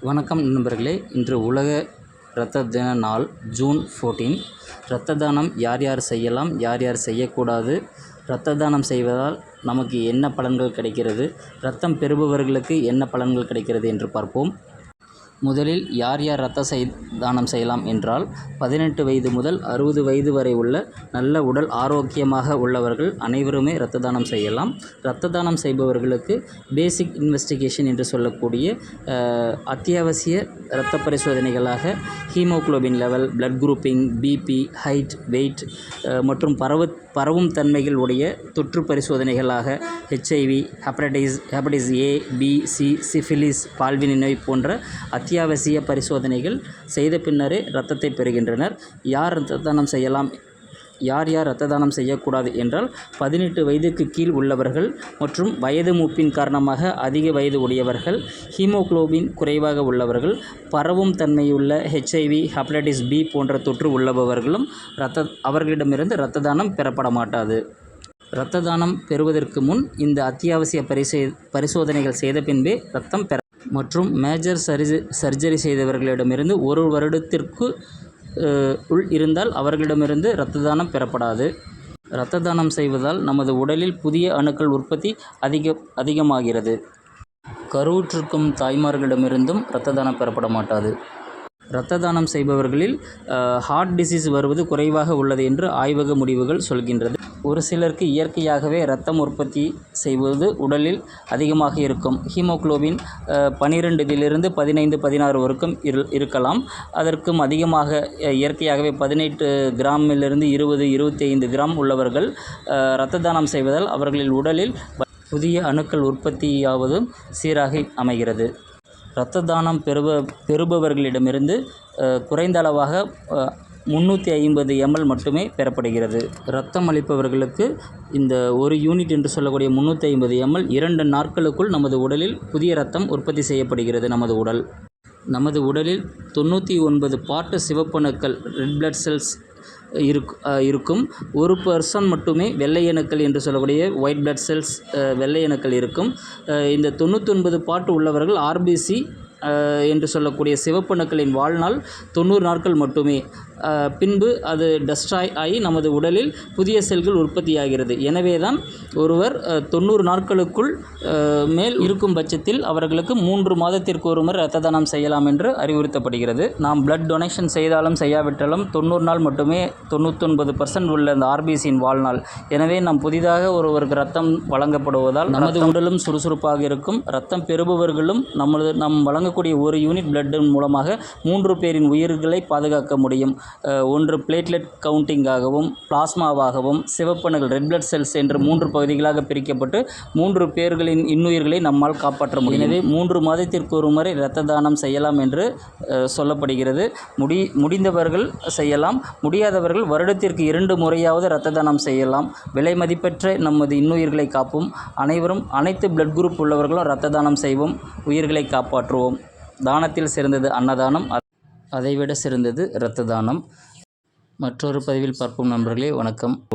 வணக்கம் நண்பர்களே. இன்று உலக இரத்த தின நாள் ஜூன் ஃபோர்டீன் இரத்த தானம் யார் யார் செய்யலாம் யார் யார் செய்யக்கூடாது? இரத்த தானம் செய்வதால் நமக்கு என்ன பலன்கள் கிடைக்கிறது? இரத்தம் பெறுபவர்களுக்கு என்ன பலன்கள் கிடைக்கிறது என்று பார்ப்போம். முதலில் யார் யார் ரத்த செய் தானம் செய்யலாம் என்றால் பதினெட்டு வயது முதல் அறுபது வயது வரை உள்ள நல்ல உடல் ஆரோக்கியமாக உள்ளவர்கள் அனைவருமே இரத்த தானம் செய்யலாம். இரத்த தானம் செய்பவர்களுக்கு பேசிக் இன்வெஸ்டிகேஷன் என்று சொல்லக்கூடிய அத்தியாவசிய இரத்த பரிசோதனைகளாக haemoglobin level blood grouping BP height weight மற்றும் பரவ பரவும் தன்மைகள் உடைய தொற்று பரிசோதனைகளாக HIV hepatitis hepatitis A B C syphilis பால்வினி நோய் போன்ற அத்தியாவசிய பரிசோதனைகள் செய்த பின்னரே இரத்தத்தை பெறுகின்றனர். யார் இரத்த தானம் செய்யலாம்? யார் யார் இரத்த தானம் செய்யக்கூடாது என்றால் பதினெட்டு வயதுக்கு கீழ் உள்ளவர்கள் மற்றும் வயது மூப்பின் காரணமாக அதிக வயது உடையவர்கள் ஹீமோகுளோபின் குறைவாக உள்ளவர்கள் பரவும் தன்மையுள்ள ஹெச்ஐவி ஹெப்படைட்டிஸ் பி போன்ற தொற்று உள்ளவர்களும் இரத்த அவர்களிடமிருந்து இரத்த தானம் பெறப்பட மாட்டாது. இரத்த தானம் பெறுவதற்கு முன் இந்த அத்தியாவசிய பரிசோ பரிசோதனைகள் செய்த பின்பே இரத்தம் பெற மற்றும் மேஜர் சர்ஜ சர்ஜரி செய்தவர்களிடமிருந்து ஒரு வருடத்திற்கு உள் இருந்தால் அவர்களிடமிருந்து இரத்த தானம் பெறப்படாது. இரத்த தானம் செய்வதால் நமது உடலில் புதிய அணுக்கள் உற்பத்தி அதிக அதிகமாகிறது. கருவுற்றிருக்கும் தாய்மார்களிடமிருந்தும் இரத்த தானம் பெறப்பட மாட்டாது. இரத்த தானம் செய்பவர்களில் ஹார்ட் டிசீஸ் வருவது குறைவாக உள்ளது என்று ஆய்வக முடிவுகள் சொல்கின்றது. ஒரு சிலருக்கு இயற்கையாகவே ரத்தம் உற்பத்தி செய்வது உடலில் அதிகமாக இருக்கும். ஹீமோகுளோபின் பனிரெண்டுதிலிருந்து பதினைந்து பதினாறு வரைக்கும் இரு இருக்கலாம். அதற்கும் அதிகமாக இயற்கையாகவே பதினெட்டு கிராமிலிருந்து இருபது இருபத்தி ஐந்து கிராம் உள்ளவர்கள் இரத்த தானம் செய்வதால் அவர்களின் உடலில் புதிய அணுக்கள் உற்பத்தியாவதும் சீராக அமைகிறது. இரத்த தானம் பெறுப பெறுபவர்களிடமிருந்து குறைந்த அளவாக முந்நூற்றி ஐம்பது எம்எல் மட்டுமே பெறப்படுகிறது. ரத்தம் அளிப்பவர்களுக்கு இந்த ஒரு யூனிட் என்று சொல்லக்கூடிய முந்நூற்றி ஐம்பது எம்எல் இரண்டு நாட்களுக்குள் நமது உடலில் புதிய ரத்தம் உற்பத்தி செய்யப்படுகிறது நமது உடல். நமது உடலில் தொண்ணூற்றி ஒன்பது பாட்டு சிவப்பணுக்கள் ரெட் பிளட் செல்ஸ் இருக் இருக்கும். ஒரு பர்சன் மட்டுமே வெள்ளை அணுக்கள் என்று சொல்லக்கூடிய ஒயிட் பிளட் செல்ஸ் வெள்ளை அணுக்கள் இருக்கும். இந்த தொண்ணூற்றி ஒன்பது பாட்டு உள்ளவர்கள் ஆர்பிசி என்று சொல்லக்கூடிய சிவப்பணுக்களின் வாழ்நாள் தொண்ணூறு நாட்கள் மட்டுமே. பின்பு அது டெஸ்ட்ராய் ஆகி நமது உடலில் புதிய செல்கள் உற்பத்தியாகிறது. எனவே தான் ஒருவர் தொண்ணூறு நாட்களுக்குள் மேல் இருக்கும் பட்சத்தில் அவர்களுக்கு மூன்று மாதத்திற்கு ஒரு முறை இரத்த தானம் செய்யலாம் என்று அறிவுறுத்தப்படுகிறது. நாம் பிளட் டொனேஷன் செய்தாலும் செய்யாவிட்டாலும் தொண்ணூறு நாள் மட்டுமே தொண்ணூத்தொன்பது பர்சன்ட் உள்ள அந்த ஆர்பிசியின் வாழ்நாள். எனவே நாம் புதிதாக ஒருவருக்கு ரத்தம் வழங்கப்படுவதால் நமது உடலும் சுறுசுறுப்பாக இருக்கும். ரத்தம் பெறுபவர்களும் நமது நாம் வழங்கக்கூடிய ஒரு யூனிட் பிளட்டின் மூலமாக மூன்று பேரின் உயிர்களை பாதுகாக்க முடியும். ஒன்று பிளேட்லெட் கவுண்டிங்காகவும் பிளாஸ்மாவாகவும் சிவப்பணுகள் ரெட் பிளட் செல்ஸ் என்று மூன்று பகுதிகளாக பிரிக்கப்பட்டு மூன்று பேர்களின் இன்னுயிர்களை நம்மால் காப்பாற்ற முடியும். எனவே மூன்று மாதத்திற்கு ஒரு முறை இரத்த தானம் செய்யலாம் என்று சொல்லப்படுகிறது. முடி முடிந்தவர்கள் செய்யலாம். முடியாதவர்கள் வருடத்திற்கு இரண்டு முறையாவது இரத்த தானம் செய்யலாம். விலை மதிப்பற்ற நமது இன்னுயிர்களை காப்போம். அனைவரும் அனைத்து பிளட் குரூப் உள்ளவர்களும் இரத்த தானம் செய்வோம். உயிர்களை காப்பாற்றுவோம். தானத்தில் சிறந்தது அன்னதானம் அதைவிட சிறந்தது இரத்த தானம். மற்றொரு பதிவில் பார்ப்போம் நண்பர்களே. வணக்கம்.